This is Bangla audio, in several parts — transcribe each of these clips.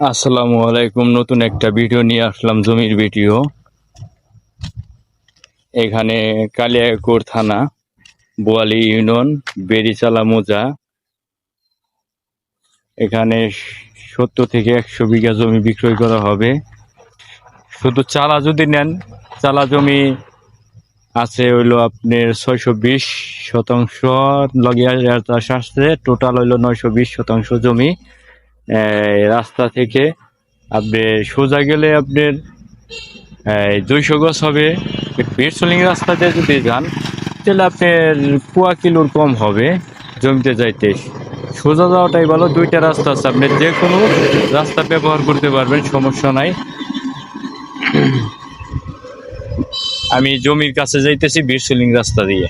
আসসালামু আলাইকুম। নতুন একটা ভিডিও নিয়ে আসলাম, জমির ভিডিও। এখানে কালিয়াকুর থানা, বোয়ালি ইউনিয়ন বেরিচালা মোজা। এখানে সত্তর থেকে একশো বিঘা জমি বিক্রয় করা হবে। শুধু চালা যদি নেন, চালা জমি আছে হইল আপনার ছয়শো বিশ শতাংশ চাষ আসছে টোটাল হইল নয়শো বিশ শতাংশ জমি। রাস্তা থেকে আপনি সোজা গেলে আপনার দুইশো গজ হবে। পেট্রোলিং রাস্তাতে যদি যান, তাহলে আপনার পোয়া কিলোর কম হবে জমিতে যাইতে। সোজা যাওয়াটাই ভালো, দুইটা রাস্তা আছে। আপনি যে কোনো রাস্তা ব্যবহার করতে পারবেন, সমস্যা নাই। আমি জমির কাছে যাইতেছি বিরসুলিং রাস্তা দিয়ে।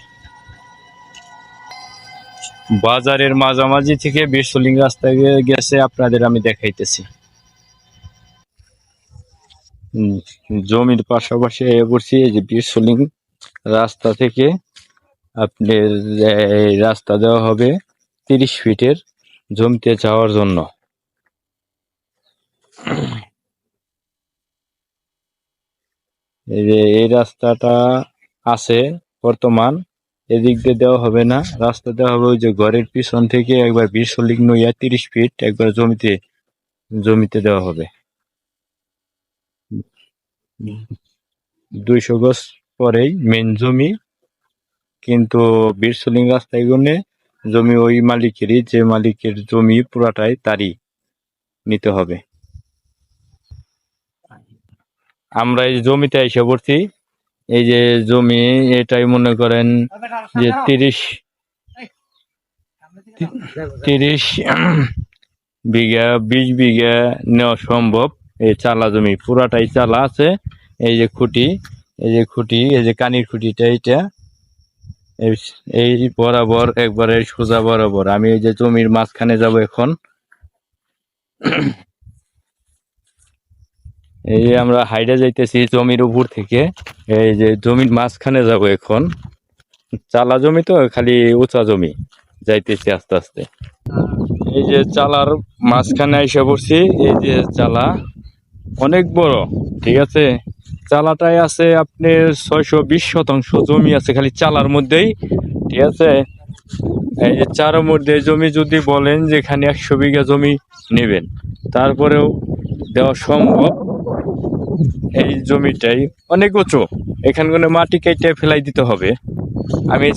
বাজারের মাঝামাঝি থেকে বিরসুলিং রাস্তা গেছে, আপনাদের আমি দেখাইতেছি। জমির পাশাপাশি করছি, এই যে বিরসুলিং রাস্তা থেকে আপনার রাস্তা দেওয়া হবে তিরিশ ফিটের জমিতে যাওয়ার জন্য। এই রাস্তাটা আছে বর্তমান। এদিক দিয়ে দেওয়া হবে না, রাস্তা দেওয়া হবে ওই যে ঘরের পিছন থেকে একবার বিশ বিরসলিং নইয়া তিরিশ ফিট একবার জমিতে জমিতে দেওয়া হবে। দুইশো গজ পরেই মেন জমি, কিন্তু বিরসলিং রাস্তায় গুনে জমি ওই মালিকেরই, যে মালিকের জমি পুরাটাই তারই নিতে হবে। আমরা এই জমিতে এসে পড়ছি। এই যে জমি, এটাই মনে করেন যে তিরিশ তিরিশ বিঘা, বিশ বিঘা নেওয়া সম্ভব এই চালা জমি। পুরাটাই চালা আছে। এই যে খুঁটি, এই যে খুঁটি, এই যে কানির খুঁটিটা এইটা। এই- বরাবর একবারে সোজা বরাবর। আমি এই যে জমির মাঝখানে যাব এখন। এই আমরা হাইডে যাইতেছি জমির উপর থেকে। এই যে জমির মাঝখানে যাব এখন। চালা জমি তো, খালি উঁচা জমি যাইতেছি আস্তে আস্তে। এই যে চালার মাঝখানে এসে পড়ছি, এই যে চালা। অনেক বড়, ঠিক আছে? চালাটাই আছে আপনার ছয়শো বিশ শতাংশ জমি আছে খালি চালার মধ্যেই, ঠিক আছে? এই যে চারের মধ্যে জমি যদি বলেন যে এখানে একশো বিঘা জমি নেবেন, তারপরেও দেওয়া সম্ভব। এই জমিটাই। অনেক উঁচু। এখানগুলো মাটি কেটে ফেলাই দিতে হবে। আমি